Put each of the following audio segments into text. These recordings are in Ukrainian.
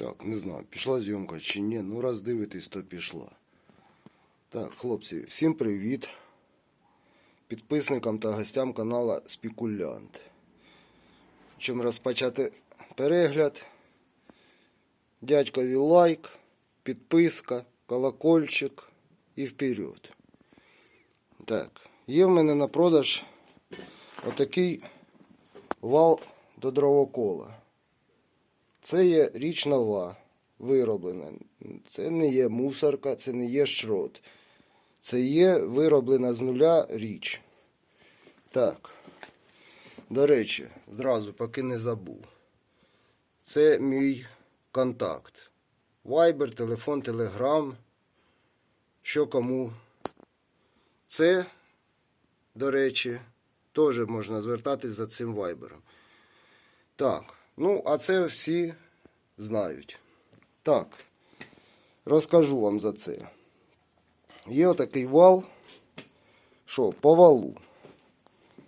Так, не знаю, пішла зйомка чи ні. Ну, раз дивитесь, то пішла. Так, хлопці, всім привіт. Підписникам та гостям канала Спекулянт. Чим розпочати перегляд. Дядькові лайк, підписка, колокольчик і вперед. Так, є в мене на продаж отакий вал до дровокола. Це є річ нова, вироблена. Це не є мусорка, це не є шрот. Це є вироблена з нуля річ. Так. До речі, зразу, поки не забув. Це мій контакт. Viber, телефон, телеграм. Що кому. Це, до речі, теж можна звертатись за цим вайбером. Так, ну, а це всі знають. Так, розкажу вам за це. Є отакий вал. Що, по валу.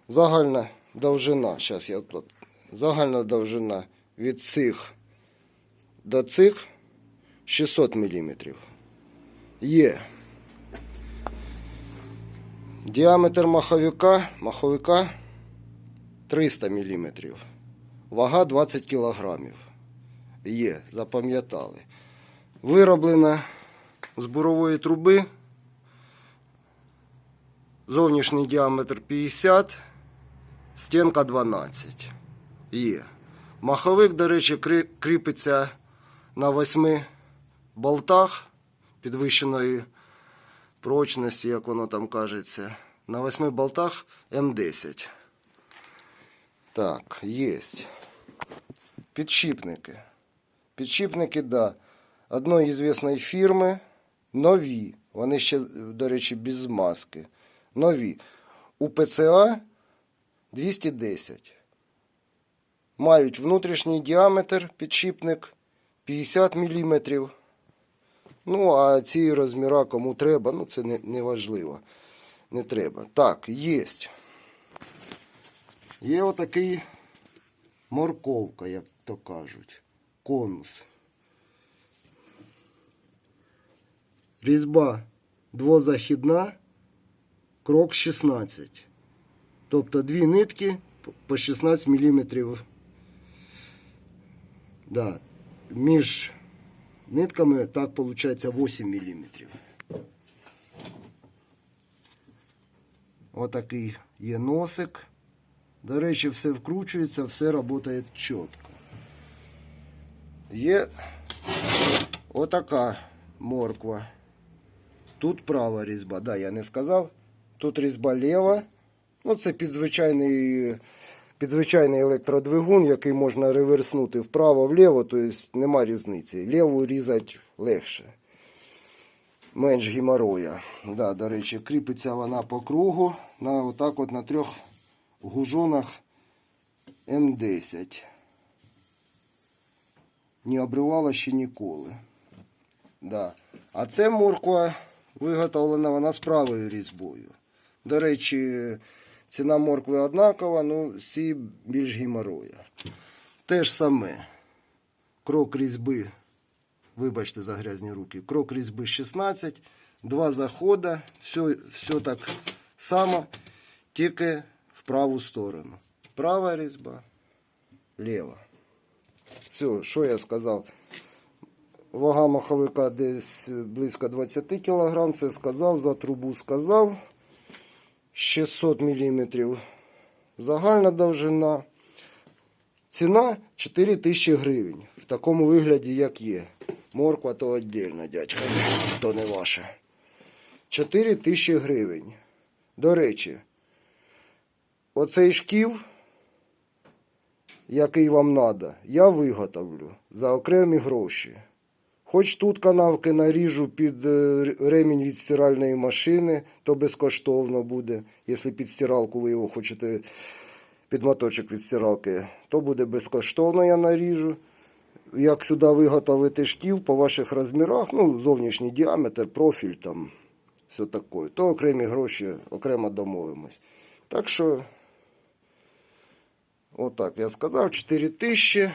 Загальна довжина. Зараз я тут. Загальна довжина від цих до цих 600 мм. Є. Діаметр маховика, маховика 300 мм. Вага 20 кг. Є, запам'ятали. Вироблена з бурової труби. Зовнішній діаметр 50, стінка 12. Є. Маховик, до речі, кріпиться на восьми болтах підвищеної прочності, як воно там кажеться. На восьми болтах М10. Так, є. Підшипники. Підшипники, да. Одної звісної фірми. Нові. Вони ще, до речі, без маски. Нові. У ПЦА 210. Мають внутрішній діаметр підшипник 50 мм. Ну, а ці розміра кому треба, ну це не, не важливо. Не треба. Так, є. Є отакий морковка, як то кажуть. Конус. Різьба двозахідна, крок 16. Тобто дві нитки по 16 мм. Да. Між нитками так виходить 8 мм. Отакий є носик. До речі, все вкручується, все працює чітко. Є отака морква. Тут права різьба. Да, я не сказав. Тут різьба ліва. Ну, це підзвичайний, підзвичайний електродвигун, який можна реверснути вправо-вліво, тобто нема різниці. Ліву різати легше. Менш геморроя. Да, до речі, кріпиться вона по кругу на отак от на трьох гужонах М10. Не обривала ще ніколи. Да. А це морква виготовлена вона з правою різьбою. До речі, ціна моркви однакова, ну всі більш геморроя. Те ж саме. Крок різьби, вибачте за грязні руки, крок різьби 16, два заходи, все, все так само, тільки праву сторону. Права різьба, ліва. Все, що я сказав? Вага маховика десь близько 20 кг. Це сказав, за трубу сказав. 600 мм. Загальна довжина. Ціна 4 тисячі гривень. В такому вигляді, як є. Морква то віддільно, дядька. То не ваше. 4 тисячі гривень. До речі, оцей шків який вам треба, я виготовлю за окремі гроші. Хоч тут канавки наріжу під е, ремінь від стиральної машини, то безкоштовно буде. Якщо під стиралку ви його хочете під моточок від стиралки, то буде безкоштовно я наріжу. Як сюди виготовити шків по ваших розмірах, ну, зовнішній діаметр, профіль там, все таке, то окремі гроші окремо домовимось. Так що. Отак я сказав, 4 тисячі.